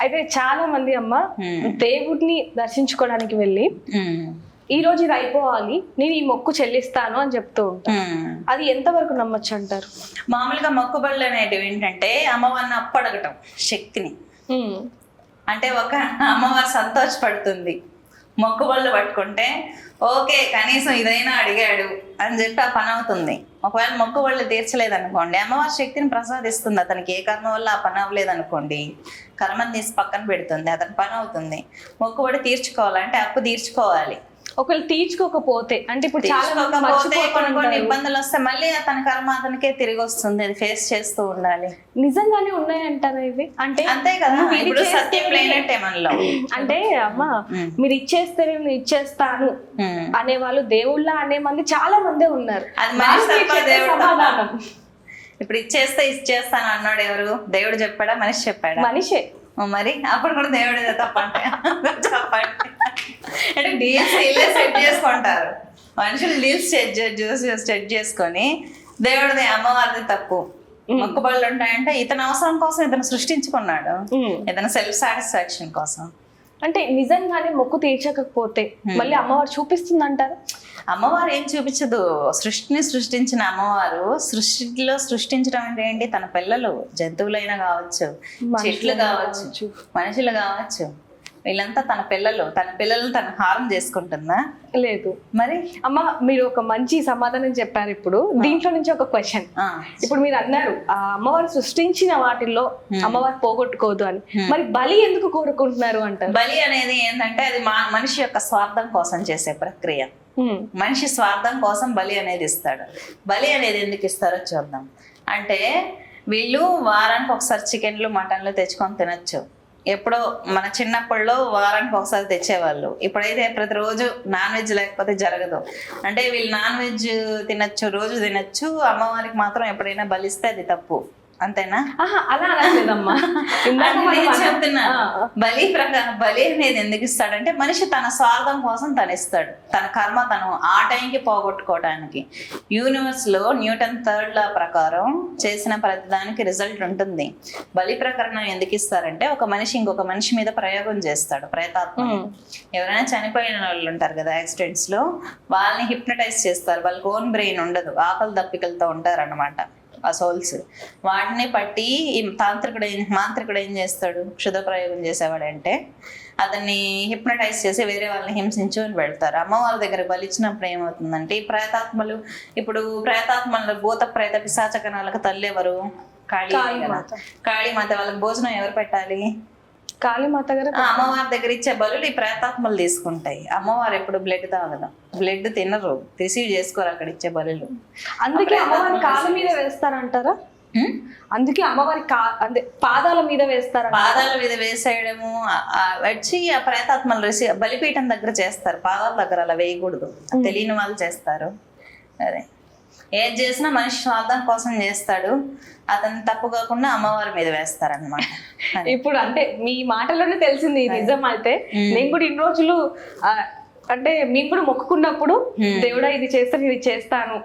అయితే చాలా మంది అమ్మ. దేవుడిని దర్శించుకోవడానికి వెళ్ళి ఈ రోజు ఇది అయిపోవాలి నేను ఈ మొక్కు చెల్లిస్తాను అని చెప్తూ ఉంటాను. అది ఎంతవరకు నమ్మచ్చు అంటారు? మామూలుగా మొక్కుబడులు అనేటివి ఏంటంటే అమ్మవారిని అప్పడగటం శక్తిని. అంటే ఒక అమ్మవారు సంతోషపడుతుంది. మొక్కుబళ్ళు పట్టుకుంటే ఓకే కనీసం ఇదైనా అడిగాడు అని చెప్పి ఆ పని అవుతుంది. ఒకవేళ మొక్కుబళ్ళు తీర్చలేదు అనుకోండి అమ్మవారి శక్తిని ప్రసాదిస్తుంది. అతనికి ఏ కర్మ వల్ల ఆ పని అవ్వలేదు అనుకోండి కర్మని తీసి పక్కన పెడుతుంది అతని పని అవుతుంది. మొక్కుబడి తీర్చుకోవాలంటే అప్పు తీర్చుకోవాలి. ఒకవేళ తీర్చుకోకపోతే అంటే ఇప్పుడు చాలా కొన్ని. ఇబ్బందులు వస్తే మళ్ళీ అతని కర్మ అతనికే తిరిగి వస్తుంది అది ఫేస్ చేస్తూ ఉండాలి నిజంగానే ఉన్నాయంటారా ఇవి అంటే అంతే కదా ఇప్పుడు సత్యం చేస్తేనే- లేనట్టే మనలో అంటే అమ్మ. మీరు ఇచ్చేస్తే నేను ఇచ్చేస్తాను. అనే వాళ్ళు దేవుళ్ళ అనే మంది చాలా మందే ఉన్నారు. సమాధానం. ఇప్పుడు ఇచ్చేస్తే ఇచ్చేస్తాను అన్నాడు ఎవరు దేవుడు చెప్పాడా మనిషి చెప్పాడా మనిషే మరి? అప్పుడు కూడా దేవుడు తప్పంటే చెప్పండి అంటే డీల్స్ సెట్ చేసుకుంటారు. మనుషులు డీల్స్ సెట్ చూసి సెట్ చేసుకొని దేవుడిది అమ్మవారిది తప్పు. మొక్కుబడులు ఉంటాయంటే ఇతని అవసరం కోసం ఇతను సృష్టించుకున్నాడు. ఇతను సెల్ఫ్ సాటిస్ఫాక్షన్ కోసం. అంటే నిజంగానే మొక్కు తీర్చకపోతే మళ్ళీ అమ్మవారు చూపిస్తుందంటారు? అమ్మవారు ఏం చూపించదు. సృష్టిని సృష్టించిన అమ్మవారు సృష్టిలో సృష్టించడం అంటే ఏంటి? తన పిల్లలు జంతువులైనా కావచ్చు చెట్లు కావచ్చు మనుషులు కావచ్చు. వీళ్ళంతా తన పిల్లలు. తన పిల్లలు తన హారం చేసుకుంటుందా? లేదు. మరి? అమ్మ మీరు ఒక మంచి సమాధానం చెప్పారు ఇప్పుడు. దీంట్లో నుంచి ఒక క్వశ్చన్. ఇప్పుడు మీరు అన్నారు ఆ అమ్మవారు సృష్టించిన వాటిల్లో అమ్మవారు పోగొట్టుకోదు అని. మరి బలి ఎందుకు కోరుకుంటున్నారు అంటారు? బలి అనేది ఏంటంటే అది మా మనిషి యొక్క స్వార్థం కోసం చేసే ప్రక్రియ. మనిషి స్వార్థం కోసం బలి అనేది ఇస్తాడు. బలి అనేది ఎందుకు ఇస్తారో చూద్దాం. అంటే వీళ్ళు వారానికి ఒకసారి చికెన్లు మటన్లు తెచ్చుకొని తినొచ్చు. ఎప్పుడో మన చిన్నప్పుడులో వారానికి ఒకసారి తెచ్చేవాళ్ళు. ఇప్పుడైతే ప్రతిరోజు నాన్ వెజ్ లేకపోతే జరగదు. అంటే వీళ్ళు నాన్ వెజ్ తినొచ్చు రోజు తినొచ్చు. అమ్మవారికి మాత్రం ఎప్పుడైనా బలిస్తే అది తప్పు. అంతేనా? అలా చెప్తున్నా బలి ప్రకారం బలి అనేది ఎందుకు ఇస్తాడంటే మనిషి తన స్వార్థం కోసం తను ఇస్తాడు తన కర్మ తను ఆ టైంకి పోగొట్టుకోవడానికి యూనివర్స్లో న్యూటన్ థర్డ్ లా ప్రకారం చేసిన ప్రతిదానికి రిజల్ట్ ఉంటుంది. బలి ప్రకరణం ఎందుకు ఇస్తారంటే ఒక మనిషి ఇంకొక మనిషి మీద ప్రయోగం చేస్తాడు ఉమ్, ఎవరైనా చనిపోయిన వాళ్ళు ఉంటారు కదా యాక్సిడెంట్స్లో వాళ్ళని హిప్నటైజ్ చేస్తారు. వాళ్ళకి ఓన్ బ్రెయిన్ ఉండదు ఆకలి దప్పికలతో ఉంటారు అనమాట ఆ సోల్స్ వాటిని పట్టి ఈ తాంత్రికుడు ఏం మాంత్రికుడు ఏం చేస్తాడు? క్షుధ ప్రయోగం చేసేవాడంటే అతన్ని హిప్నటైజ్ చేసి వేరే వాళ్ళని హింసించు అని పెడతారు అమ్మవారి దగ్గర బలిచ్చినప్పుడు ఏమవుతుందంటే ఈ ప్రేతాత్మలు ఇప్పుడు ప్రేతాత్మలు భూత ప్రేత పిశాచకణాలకు తల్లి ఎవరు కాళీ. కాళీమాత వాళ్ళకి భోజనం ఎవరు పెట్టాలి? కాళీమాత గారు అమ్మవారి దగ్గర ఇచ్చే బలులు ఈ ప్రేతాత్మలు తీసుకుంటాయి. అమ్మవారు ఎప్పుడు బ్లడ్ తాగదు. బ్లడ్ తినరు. రిసీవ్ చేసుకోరు అక్కడ ఇచ్చే బలులు. అందుకే అమ్మవారి కాళ్ళ మీద వేస్తారంటారా? అందుకే అమ్మవారి కా అంటే పాదాల మీద వేస్తారా పాదాల మీద వేసేయడము వచ్చి ఆ ప్రేతాత్మలు బలిపీఠం దగ్గర చేస్తారు. పాదాల దగ్గర అలా వేయకూడదు. తెలియని వాళ్ళు చేస్తారు. అదే. ఏది చేసినా మనిషి స్వార్థం కోసం చేస్తాడు. అతను తప్పు కాకుండా అమ్మవారి మీద వేస్తారనమాట ఇప్పుడు అంటే మీ మాటలోనే తెలిసింది నిజం అయితే నేను కూడా ఇన్ని రోజులు అంటే మేము కూడా మొక్కుకున్నప్పుడు దేవుడా ఇది చేస్తే నేను ఇది చేస్తాను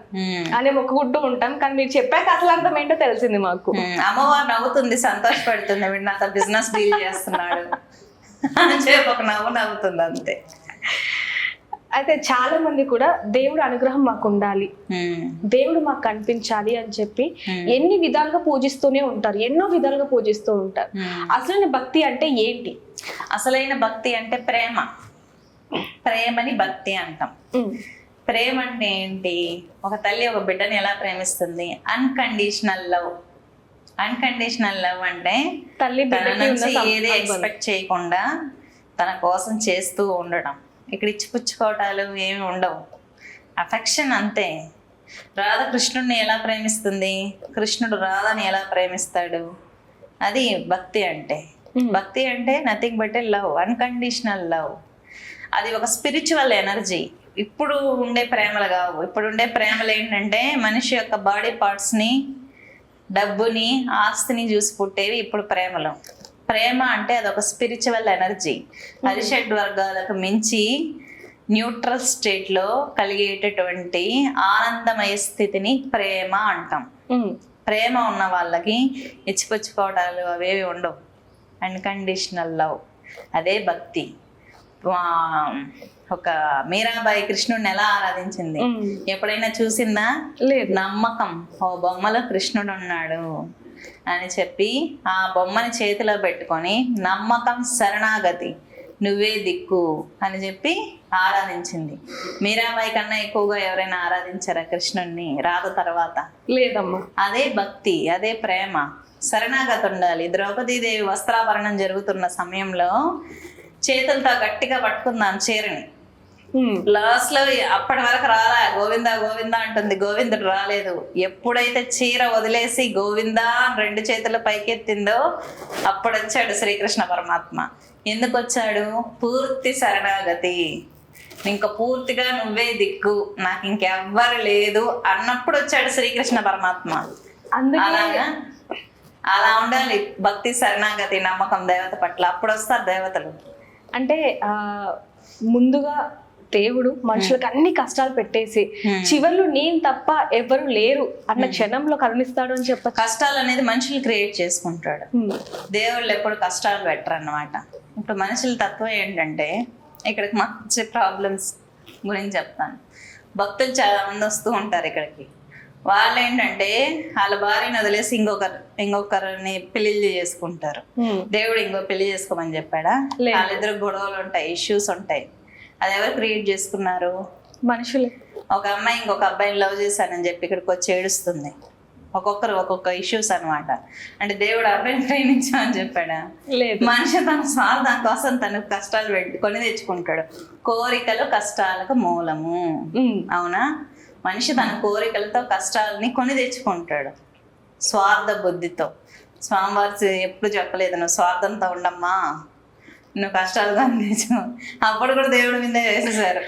అని మొక్కుకుంటూ ఉంటాం కానీ మీరు చెప్పాక అసలు అర్థం ఏంటో తెలిసింది మాకు. అమ్మవారు నవ్వుతుంది సంతోషపడుతుంది. వీడు నాతో బిజినెస్ డీల్ చేస్తున్నాడు. అని చెప్పి ఒక నవ్వు నవ్వుతుంది అంతే. అయితే చాలా మంది కూడా దేవుడు అనుగ్రహం మాకు ఉండాలి. దేవుడు మాకు కనిపించాలి అని చెప్పి. ఎన్ని విధాలుగా పూజిస్తూనే ఉంటారు ఎన్నో విధాలుగా పూజిస్తూ ఉంటారు. ఉమ్. అసలు భక్తి అంటే ఏంటి? అసలైన భక్తి అంటే ప్రేమ. ప్రేమని భక్తి అంటాం. ప్రేమ అంటే ఏంటి? ఒక తల్లి ఒక బిడ్డని ఎలా ప్రేమిస్తుంది? అన్కండిషనల్ లవ్ అన్కండిషనల్ లవ్ అంటే తల్లి తన నుంచి ఏది. ఎక్స్పెక్ట్ చేయకుండా తన కోసం చేస్తూ ఉండడం. ఇక్కడ ఇచ్చిపుచ్చుకోవటాలు ఏమి ఉండవు. అఫెక్షన్ అంతే. రాధ కృష్ణుడిని ఎలా ప్రేమిస్తుంది? కృష్ణుడు రాధని ఎలా ప్రేమిస్తాడు? అది భక్తి అంటే. Hmm. భక్తి అంటే nothing but a love unconditional love అది ఒక స్పిరిచువల్ ఎనర్జీ ఇప్పుడు ఉండే ప్రేమలు కావు. ఇప్పుడు ఉండే ప్రేమలు ఏంటంటే మనిషి యొక్క బాడీ పార్ట్స్ని డబ్బుని ఆస్తిని చూసి పుట్టేవి ఇప్పుడు ప్రేమలు. ప్రేమ అంటే అదొక స్పిరిచువల్ ఎనర్జీ హరిషడ్ వర్గాలకు మించి న్యూట్రల్ స్టేట్లో కలిగేటటువంటి ఆనందమయ స్థితిని ప్రేమ అంటాం. ఉమ్, ప్రేమ ఉన్న వాళ్ళకి ఇచ్చిపుచ్చుకోవడాలు అవేవి ఉండవు. అన్కండిషనల్ లవ్ అదే భక్తి. ఒక మీరాబాయి కృష్ణుడిని ఎలా ఆరాధించింది? ఉమ్. ఎప్పుడైనా చూసిందా? లేదు. నమ్మకం. ఓ బొమ్మలో కృష్ణుడు ఉన్నాడు. అని చెప్పి ఆ బొమ్మని చేతిలో పెట్టుకొని నమ్మకం శరణాగతి నువ్వే దిక్కు అని చెప్పి ఆరాధించింది. మీరాబాయి కన్నా ఎక్కువగా ఎవరైనా ఆరాధించారా కృష్ణుడిని రాధ తర్వాత? లేదమ్మా. అదే భక్తి అదే ప్రేమ. శరణాగతి ఉండాలి. ద్రౌపదీదేవి వస్త్రాభరణం జరుగుతున్న సమయంలో చేతులతో గట్టిగా పట్టుకుందాం చీరని. లాస్ట్లో అప్పటి వరకు రాలా గోవింద గోవింద అంటుంది. గోవిందుడు రాలేదు. ఎప్పుడైతే చీర వదిలేసి గోవింద రెండు చేతులు పైకెత్తిందో అప్పుడు వచ్చాడు శ్రీకృష్ణ పరమాత్మ. ఎందుకు వచ్చాడు పూర్తి శరణాగతి. ఇంకా పూర్తిగా నువ్వే దిక్కు. నాకు ఇంకెవ్వరు లేదు అన్నప్పుడు వచ్చాడు శ్రీకృష్ణ పరమాత్మ. అలాగా? అలా ఉండాలి. భక్తి శరణాగతి నమ్మకం దేవత పట్ల. అప్పుడు వస్తారు దేవతలు. అంటే ఆ ముందుగా దేవుడు మనుషులకు అన్ని కష్టాలు పెట్టేసి చివర్లో నేను తప్ప ఎవరు లేరు అన్న క్షణంలో కరుణిస్తాడు అని చెప్పచ్చు. కష్టాలు అనేది మనుషులు క్రియేట్ చేసుకుంటాడు. దేవుళ్ళు ఎప్పుడు కష్టాలు పెట్టరు అన్నమాట ఇప్పుడు మనుషుల తత్వం ఏంటంటే ఇక్కడికి వచ్చే ప్రాబ్లమ్స్ గురించి చెప్తాను. భక్తులు చాలా మంది వస్తూ ఉంటారు ఇక్కడికి. వాళ్ళు ఏంటంటే వాళ్ళ భార్యను వదిలేసి ఇంకొకరు ఇంకొకరిని పెళ్ళి చేసుకుంటారు. దేవుడు ఇంకో పెళ్ళి చేసుకోమని చెప్పాడా. వాళ్ళిద్దరు గొడవలు ఉంటాయి ఇష్యూస్ ఉంటాయి. అది ఎవరు క్రియేట్ చేసుకున్నారు? మనుషులే. ఒక అమ్మాయి ఇంకొక అబ్బాయిని లవ్ చేశానని చెప్పి ఇక్కడికి వచ్చి ఏడుస్తుంది. ఒక్కొక్కరు ఒక్కొక్క ఇష్యూస్ అన్నమాట. అంటే దేవుడు అబ్బాయిని ప్రేమించమని చెప్పాడా? లేదు. మనిషి తన స్వార్థం కోసం తను కష్టాలు పెట్టి కొని తెచ్చుకుంటాడు. కోరికలు కష్టాలకు మూలము. అవునా? మనిషి తన కోరికలతో కష్టాలని కొని తెచ్చుకుంటాడు. స్వార్థ బుద్ధితో. స్వామివారి ఎప్పుడు చెప్పలేదు నువ్వు స్వార్థంతో ఉండమ్మా. నువ్వు కష్టాలు తెచ్చు అప్పుడు కూడా దేవుడి మీద వేసేసారు.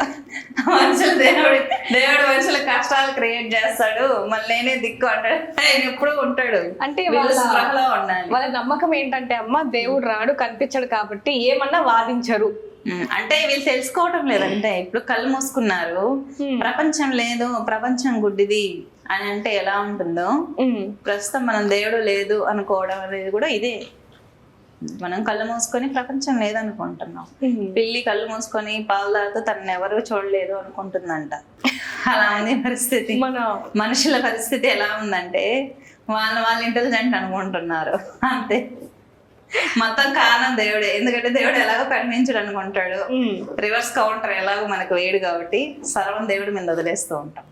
మనుషులు దేవుడు దేవుడు మనుషులకు కష్టాలు క్రియేట్ చేస్తాడు. మళ్ళీ నేనే దిక్కు అంటాడు. ఆయన ఎప్పుడు ఉంటాడు. అంటే వీళ్ళు నమ్మకం ఏంటంటే అమ్మ దేవుడు రాడు కనిపించడు కాబట్టి ఏమన్నా వాదించరు. అంటే వీళ్ళు తెలుసుకోవటం లేదంటే ఇప్పుడు కళ్ళు మూసుకున్నారు. ప్రపంచం లేదు ప్రపంచం గుడ్డిది అని అంటే ఎలా ఉంటుందో. ప్రస్తుతం మనం దేవుడు లేదు అనుకోవడం అనేది కూడా ఇదే. మనం కళ్ళు మూసుకొని ప్రపంచం లేదనుకుంటున్నాం. పిల్లి కళ్ళు మూసుకొని పాలు తాగుతూ తనని ఎవరు చూడలేదు అనుకుంటుందంట. అలా ఉంది పరిస్థితి. మన మనుషుల పరిస్థితి ఎలా ఉందంటే వాళ్ళ వాళ్ళ ఇంటెలిజెంట్ అనుకుంటున్నారు. అంతే. మొత్తం కారణం దేవుడే. ఎందుకంటే దేవుడు ఎలాగో కనిపించడు అనుకుంటాడు. రివర్స్ కౌంటర్ ఎలాగో మనకు వేడు కాబట్టి సర్వం దేవుడి మీద వదిలేస్తూ ఉంటాం.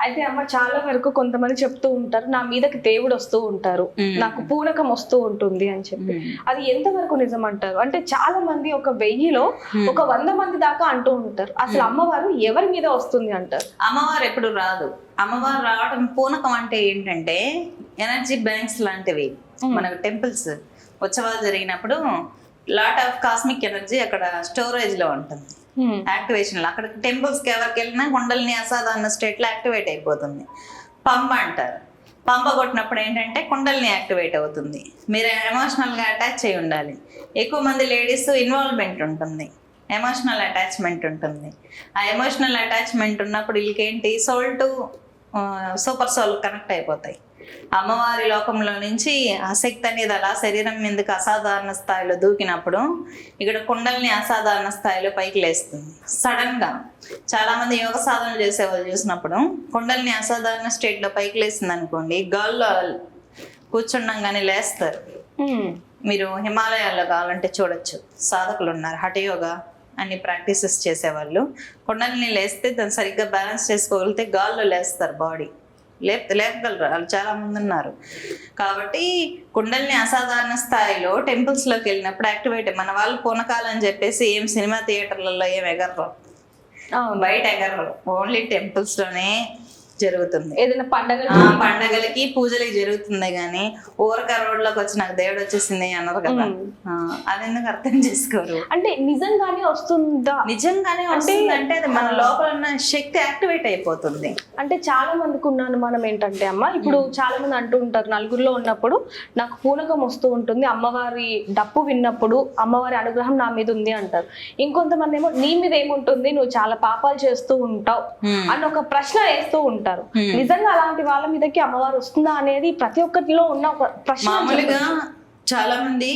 అయితే అమ్మ చాలా వరకు కొంతమంది చెప్తూ ఉంటారు నా మీదకి దేవుడు వస్తూ ఉంటారు. నాకు పూనకం వస్తూ ఉంటుంది అని చెప్పి. అది ఎంత వరకు నిజం అంటారు అంటే చాలా మంది ఒక వెయ్యిలో ఒక వంద మంది దాకా అంటూ ఉంటారు అసలు అమ్మవారు ఎవరి మీద వస్తుంది అంటారు? అమ్మవారు ఎప్పుడు రాదు. అమ్మవారు రావడం పూనకం అంటే ఏంటంటే ఎనర్జీ బ్యాంక్స్ లాంటివి మనకు టెంపుల్స్. ఉత్సవాలు జరిగినప్పుడు లాట్ ఆఫ్ కాస్మిక్ ఎనర్జీ అక్కడ స్టోరేజ్లో ఉంటుంది. Hmm. యాక్టివేషన్లో. అక్కడ టెంపుల్స్కి ఎవరికి వెళ్ళినా కుండలిని అసాధారణ స్టేట్లో యాక్టివేట్ అయిపోతుంది. పంప అంటారు. పంప కొట్టినప్పుడు ఏంటంటే కుండల్ని యాక్టివేట్ అవుతుంది. మీరు ఎమోషనల్గా అటాచ్ అయి ఉండాలి. ఎక్కువ మంది లేడీస్ ఇన్వాల్వ్మెంట్ ఉంటుంది. ఎమోషనల్ అటాచ్మెంట్ ఉంటుంది. ఆ ఎమోషనల్ అటాచ్మెంట్ ఉన్నప్పుడు వీళ్ళకేంటి? Soul to super soul connect అయిపోతాయి. అమ్మవారి లోకంలో నుంచి ఆ శక్తి అనేది అలా శరీరం మీదకి అసాధారణ స్థాయిలో దూకినప్పుడు ఇక్కడ కుండల్ని అసాధారణ స్థాయిలో పైకి లేస్తుంది. సడన్గా చాలా మంది యోగ సాధనలు చేసే వాళ్ళు చూసినప్పుడు కుండల్ని అసాధారణ స్టేట్లో పైకి లేస్తుంది అనుకోండి గాల్లో కూర్చుండంగానే లేస్తారు. ఉమ్. మీరు హిమాలయాల్లో కావాలంటే చూడొచ్చు. సాధకులు ఉన్నారు హఠయోగా అన్ని ప్రాక్టీసెస్ చేసేవాళ్ళు. కుండలిని లేస్తే దాన్ని సరిగ్గా బ్యాలెన్స్ చేసుకోగలిగితే గాల్లో లేస్తారు బాడీ లేప్ లేపగలరు. వాళ్ళు చాలా మంది ఉన్నారు. కాబట్టి కుండల్ని అసాధారణ స్థాయిలో టెంపుల్స్లోకి వెళ్ళినప్పుడు యాక్టివేట్ మన వాళ్ళు పూనకాలని చెప్పేసి ఏం సినిమా థియేటర్లలో ఏం ఎగరరు. బయట ఎగరరు. ఓన్లీ టెంపుల్స్లోనే జరుగుతుంది. ఏదైనా పండగ పండగలకి పూజలకి జరుగుతుంది కానీ ఊరక రోడ్లోకి వచ్చి నాకు దేవుడు వచ్చేసింది అన్నారు కదా. ఆ, అది ఎందుకు అర్థం చేసుకోరు? అంటే నిజంగానే వస్తుందా? నిజంగానే వస్తుందంటే అది మన లోపల ఉన్న శక్తి యాక్టివేట్ అయిపోతుంది. అంటే చాలా మందికి ఉన్న అనుమానం ఏంటంటే అమ్మ ఇప్పుడు చాలా మంది అంటూ ఉంటారు నలుగురిలో ఉన్నప్పుడు నాకు పూనకం వస్తూ ఉంటుంది అమ్మవారి డప్పు విన్నప్పుడు అమ్మవారి అనుగ్రహం నా మీద ఉంది అంటారు. ఇంకొంతమంది ఏమో నీ మీద ఏముంటుంది నువ్వు చాలా పాపాలు చేస్తూ ఉంటావు. అన్న ఒక ప్రశ్న వేస్తూ ఉంటారు. Hmm. నిజంగా అలాంటి వాళ్ళ మీదకి అమ్మవారు వస్తుందా అనేది ప్రతి ఒక్కరిలో ఉన్న ఒక ప్రశ్న చాలా మంది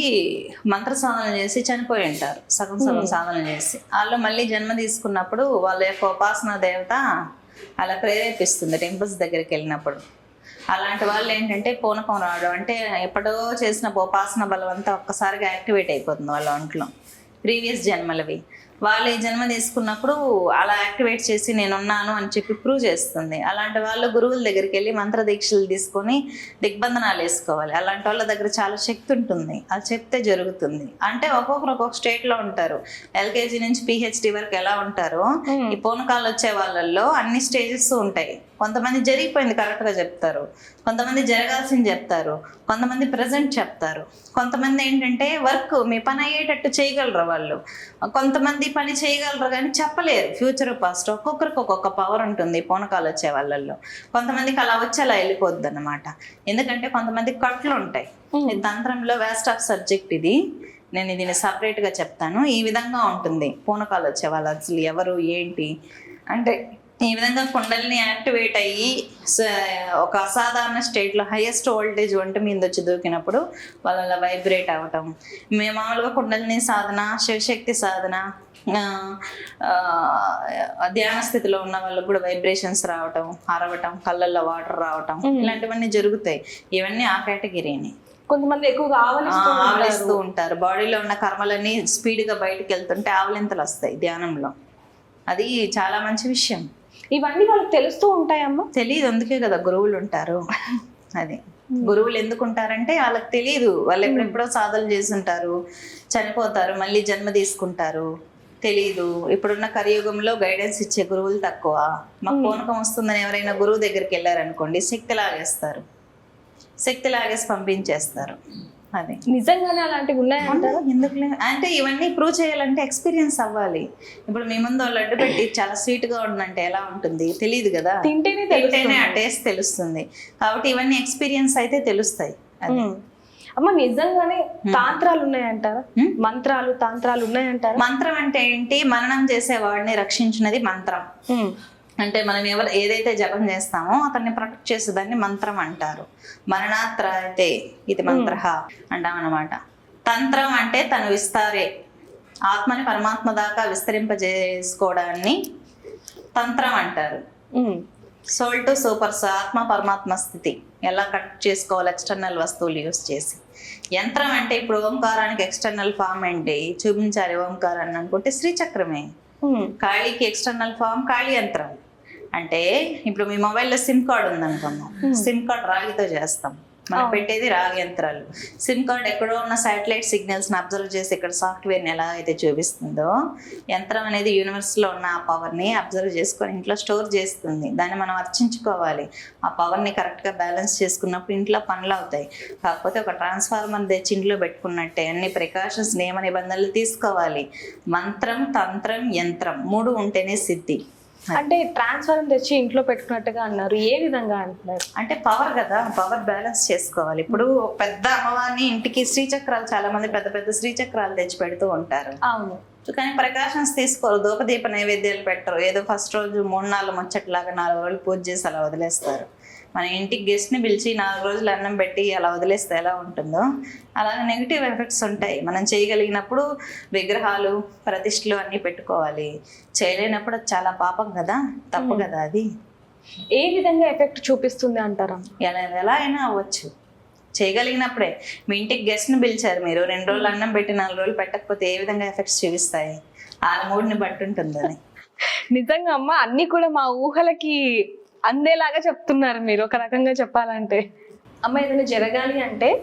మంత్ర సాధన చేసి చనిపోయి ఉంటారు. సగం సగం సాధన చేసి. వాళ్ళు మళ్ళీ జన్మ తీసుకున్నప్పుడు వాళ్ళ యొక్క ఉపాసన దేవత అలా ప్రేరేపిస్తుంది టెంపుల్స్ దగ్గరికి వెళ్ళినప్పుడు. అలాంటి వాళ్ళు ఏంటంటే పూనకం రావడం అంటే ఎప్పుడో చేసిన ఉపాసన బలం అంతా ఒక్కసారిగా యాక్టివేట్ అయిపోతుంది వాళ్ళ ఒంట్లో. ప్రీవియస్ జన్మలవి. వాళ్ళు ఈ జన్మ తీసుకున్నప్పుడు అలా యాక్టివేట్ చేసి నేనున్నాను అని చెప్పి ప్రూవ్ చేస్తుంది. అలాంటి వాళ్ళు గురువుల దగ్గరికి వెళ్ళి మంత్ర దీక్షలు తీసుకొని దిగ్బంధనాలు వేసుకోవాలి. అలాంటి వాళ్ళ దగ్గర చాలా శక్తి ఉంటుంది. అది చెప్తే జరుగుతుంది. అంటే ఒక్కొక్కరు ఒక్కొక్క స్టేట్లో ఉంటారు. ఎల్కేజీ నుంచి పిహెచ్డి వరకు ఎలా ఉంటారో ఈ పూనకాలు వచ్చే వాళ్ళల్లో అన్ని స్టేజెస్ ఉంటాయి. కొంతమంది జరిగిపోయింది కరెక్ట్గా చెప్తారు. కొంతమంది జరగాల్సింది చెప్తారు. కొంతమంది ప్రజెంట్ చెప్తారు. కొంతమంది ఏంటంటే వర్క్ మీ పని అయ్యేటట్టు చేయగలరు వాళ్ళు. కొంతమంది పని చేయగలరు కానీ చెప్పలేరు. ఫ్యూచర్ పాస్ట్ ఒక్కొక్కరికి ఒక్కొక్క పవర్ ఉంటుంది. పూనకాలు వచ్చే వాళ్ళల్లో. కొంతమందికి అలా వచ్చి అలా వెళ్ళిపోద్ది అనమాట ఎందుకంటే కొంతమంది కట్లు ఉంటాయి. ఈ తంత్రంలో వేస్ట్ ఆఫ్ సబ్జెక్ట్ ఇది. నేను దీన్ని సపరేట్గా చెప్తాను. ఈ విధంగా ఉంటుంది. పూనకాలు వచ్చే వాళ్ళు అసలు ఎవరు ఏంటి? అంటే ఈ విధంగా కుండల్ని యాక్టివేట్ అయ్యి ఒక అసాధారణ స్టేట్లో హైయెస్ట్ వోల్టేజ్ వంట మీద వచ్చి దూకినప్పుడు వాళ్ళు అలా వైబ్రేట్ అవ్వటం మేము మామూలుగా కుండలిని సాధన శివశక్తి సాధన ధ్యాన స్థితిలో ఉన్న వాళ్ళకు కూడా వైబ్రేషన్స్ రావటం అరవటం కళ్ళల్లో వాటర్ రావటం ఇలాంటివన్నీ జరుగుతాయి. ఇవన్నీ ఆ కేటగిరీని కొంతమంది ఎక్కువగా. ఆవలిస్తూ ఉంటారు. బాడీలో ఉన్న కర్మలన్నీ స్పీడ్గా బయటికి వెళ్తుంటే ఆవలింతలు వస్తాయి ధ్యానంలో. అది చాలా మంచి విషయం. ఇవన్నీ వాళ్ళకి తెలుస్తూ ఉంటాయమ్మా. తెలియదు అందుకే కదా గురువులు ఉంటారు. అది. గురువులు ఎందుకు ఉంటారంటే వాళ్ళకి తెలియదు వాళ్ళు ఎప్పుడెప్పుడో సాధనలు చేస్తుంటారు చనిపోతారు మళ్ళీ జన్మ తీసుకుంటారు. తెలియదు ఇప్పుడున్న కలియుగంలో గైడెన్స్ ఇచ్చే గురువులు తక్కువ. మాకు పూనకం వస్తుందని ఎవరైనా గురువు దగ్గరికి వెళ్ళారనుకోండి శక్తి లాగేస్తారు. శక్తి లాగేసి పంపించేస్తారు. అది. నిజంగానే అలాంటివి ఉన్నాయంటారా? ఎందుకు అంటే ఇవన్నీ ప్రూవ్ చేయాలంటే ఎక్స్పీరియన్స్ అవ్వాలి. ఇప్పుడు మీ ముందు లడ్డు పెట్టి చాలా స్వీట్గా ఉందంటే ఎలా ఉంటుంది? తెలియదు కదా. తింటేనే తింటేనే ఆ టేస్ట్ తెలుస్తుంది. కాబట్టి ఇవన్నీ ఎక్స్పీరియన్స్ అయితే తెలుస్తాయి. అమ్మ నిజంగానే తాంత్రాలు ఉన్నాయంటారా. మంత్రాలు తాంత్రాలు ఉన్నాయంటారా? మంత్రం అంటే ఏంటి? మననం చేసే వాడిని రక్షించినది మంత్రం. అంటే మనం ఎవరు ఏదైతే జపం చేస్తామో అతన్ని ప్రొటెక్ట్ చేసేదాన్ని మంత్రం అంటారు. మరణాత్రాయతే ఇది మంత్ర అంటాం అనమాట తంత్రం అంటే తను విస్తారే. ఆత్మని పరమాత్మ దాకా విస్తరింపజేసుకోవడాన్ని తంత్రం అంటారు. సోల్ టు సూపర్స్ ఆత్మ పరమాత్మ స్థితి. ఎలా కట్ చేసుకోవాలి ఎక్స్టర్నల్ వస్తువులు యూస్ చేసి. యంత్రం అంటే ఇప్పుడు ఓంకారానికి ఎక్స్టర్నల్ ఫామ్ ఏంటి? చూపించాలి ఓంకారాన్ని అనుకుంటే శ్రీచక్రమే. ఖాళీకి ఎక్స్టర్నల్ ఫామ్ ఖాళీ యంత్రం. అంటే ఇప్పుడు మీ మొబైల్లో సిమ్ కార్డ్ ఉందనుకుందాం సిమ్ కార్డ్ రాగితో చేస్తాం. మనం పెట్టేది రాగి యంత్రాలు. సిమ్ కార్డ్ ఎక్కడో ఉన్న శాటిలైట్ సిగ్నల్స్ని అబ్జర్వ్ చేసి ఇక్కడ సాఫ్ట్వేర్ని ఎలా అయితే చూపిస్తుందో యంత్రం అనేది యూనివర్స్లో ఉన్న ఆ పవర్ని అబ్జర్వ్ చేసుకొని ఇంట్లో స్టోర్ చేస్తుంది. దాన్ని మనం అర్చించుకోవాలి. ఆ పవర్ని కరెక్ట్గా బ్యాలెన్స్ చేసుకున్నప్పుడు ఇంట్లో పనులు అవుతాయి. కాకపోతే ఒక ట్రాన్స్ఫార్మర్ తెచ్చి ఇంట్లో పెట్టుకున్నట్టే అన్ని ప్రికాషన్స్ నియమ నిబంధనలు తీసుకోవాలి. మంత్రం తంత్రం యంత్రం మూడు ఉంటేనే సిద్ధి. అంటే ట్రాన్స్ఫారం తెచ్చి ఇంట్లో పెట్టుకున్నట్టుగా అన్నారు. ఏ విధంగా అంటున్నారు? అంటే పవర్ కదా పవర్ బ్యాలెన్స్ చేసుకోవాలి. ఇప్పుడు పెద్ద అమ్మవారిని ఇంటికి శ్రీచక్రాలు చాలా మంది పెద్ద పెద్ద శ్రీచక్రాలు తెచ్చి పెడుతూ ఉంటారు. అవును. కానీ ప్రికాషన్స్ తీసుకోరు. ధూపదీప నైవేద్యాలు పెట్టరు. ఏదో ఫస్ట్ రోజు మూడు నాలుగు ముచ్చట్లాగా నాలుగు రోజులు పూజ చేసి అలా వదిలేస్తారు. మన ఇంటికి గెస్ట్ని పిలిచి నాలుగు రోజులు అన్నం పెట్టి అలా వదిలేస్తే ఎలా ఉంటుందో? అలాగే నెగిటివ్ ఎఫెక్ట్స్ ఉంటాయి. మనం చేయగలిగినప్పుడు విగ్రహాలు ప్రతిష్టలు అన్నీ పెట్టుకోవాలి. చేయలేనప్పుడు చాలా పాపం కదా? తప్పు కదా అది? ఏ విధంగా ఎఫెక్ట్ చూపిస్తుంది అంటారా? ఎలా ఎలా అయినా అవ్వచ్చు. చేయగలిగినప్పుడే. మీ ఇంటికి గెస్ట్ని పిలిచారు మీరు. రెండు రోజులు అన్నం పెట్టి నాలుగు రోజులు పెట్టకపోతే ఏ విధంగా ఎఫెక్ట్స్ చూపిస్తాయి? ఆ మూడుని బట్టి ఉంటుంది అది నిజంగా అమ్మ అన్ని కూడా మా ఊహలకి అందేలాగా చెప్తున్నారు మీరు ఒక రకంగా చెప్పాలంటే. అమ్మాయి ఏదైనా జరగాలి అంటే?